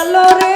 গেল রে।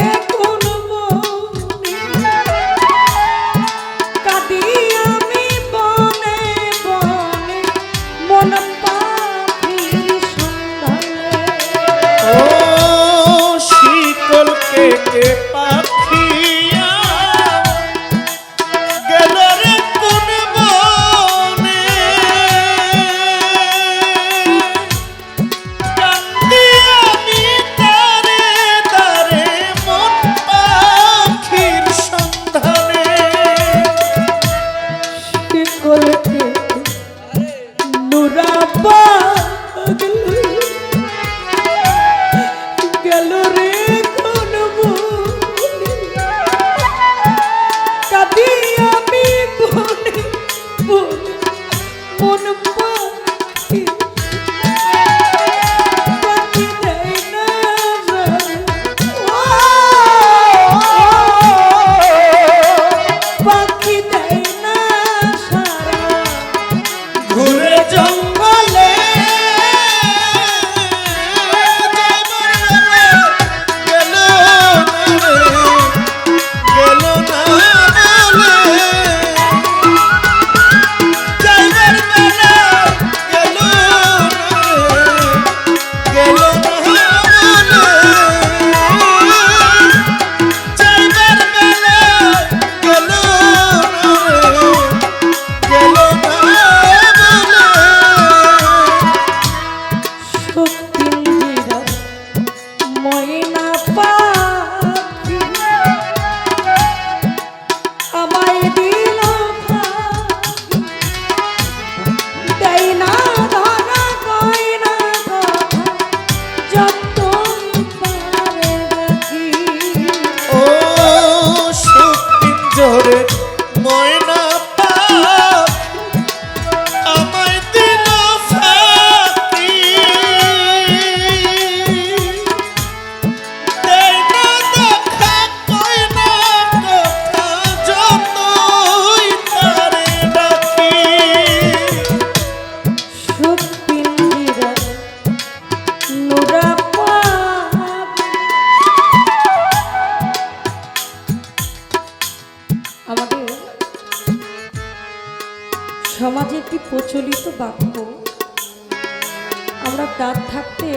দাঁত থাকতে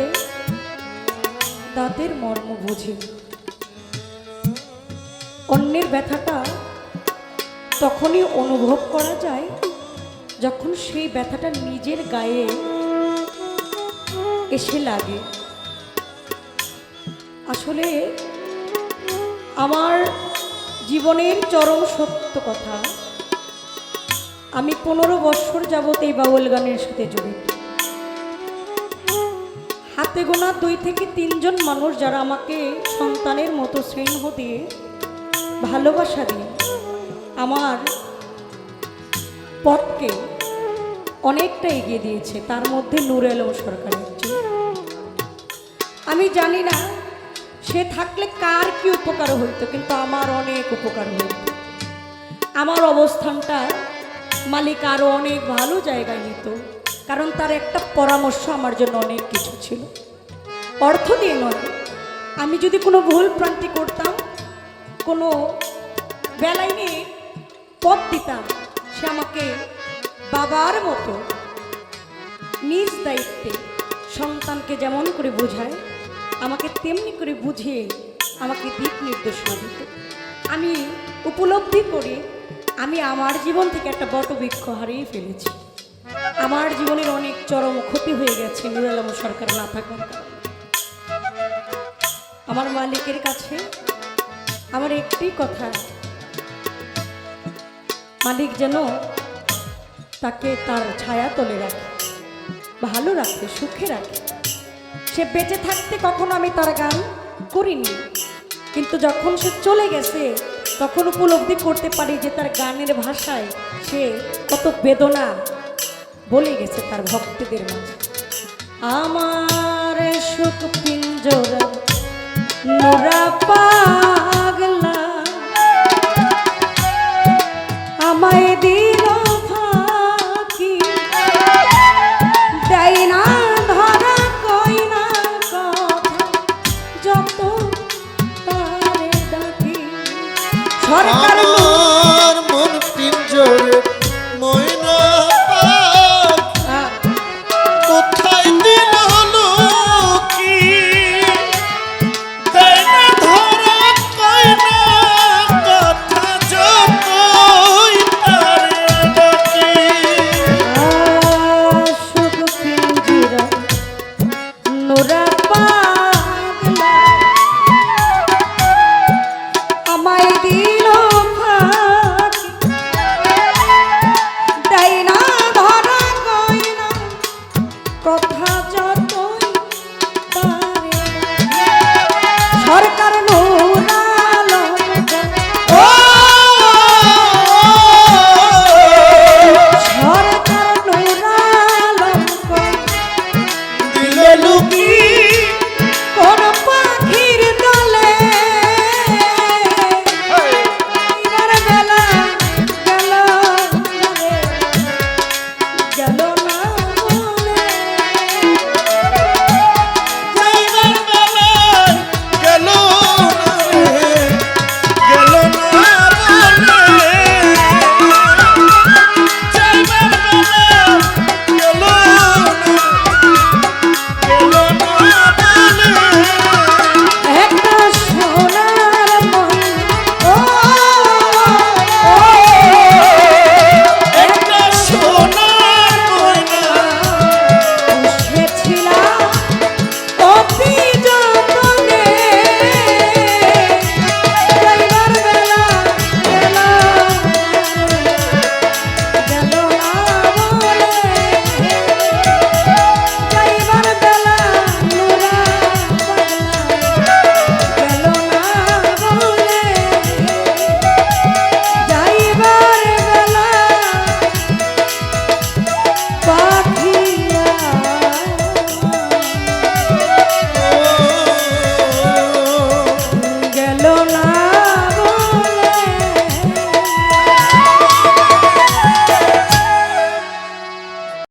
দাঁতের মর্ম বুঝি। অন্যের ব্যথাটা তখনই অনুভব করা যায় যখন সেই ব্যথাটা নিজের গায়ে এসে লাগে। আসলে আমার জীবনের চরম সত্য কথা, আমি পনেরো বৎসর যাবত এই বাউল গানের সাথে জড়িত। হাতে গোনা দুই থেকে তিনজন মানুষ যারা আমাকে সন্তানের মতো স্নেহ দিয়ে, ভালোবাসা দিয়ে আমার পথকে অনেকটা এগিয়ে দিয়েছে, তার মধ্যে নূর আলম সরকার একজন আমি জানি না সে থাকলে কার কি উপকার হইতো, কিন্তু আমার অনেক উপকার হইতো। আমার অবস্থানটা মালিক আরও অনেক ভালো জায়গায় নিত, কারণ তার একটা পরামর্শ আমার জন্য অনেক কিছু ছিল। অর্থ দিয়ে নয়। আমি যদি কোনো ভুল প্রান্তি করতাম, কোনো বেলায় নিয়ে পথ দিতাম, সে আমাকে বাবার মতো নিজ দায়িত্বে সন্তানকে যেমন করে বোঝায়, আমাকে তেমনি করে বুঝিয়ে আমাকে দিক নির্দেশনা দিত। আমি উপলব্ধি করি আমি আমার জীবন থেকে একটা বটবৃক্ষ হারিয়ে ফেলেছি। আমার জীবনের অনেক চরম ক্ষতি হয়ে গেছে নুর সরকার না থাকার কারণে। আমার মালিকের কাছে আমার একটি কথা। মালিক যেন তাকে তার ছায়া তলে রাখে, ভালো রাখে, সুখে রাখে। সে বেঁচে থাকতে কখনো আমি তার গান করিনি, কিন্তু যখন সে চলে গেছে, তখন উপলব্ধি করতে পারি যে তার গানের ভাষায় সে কত বেদনা বলে গেছে তার ভক্তদের মাঝে। আমার সুখ পিঞ্জরা নোরা পাগলা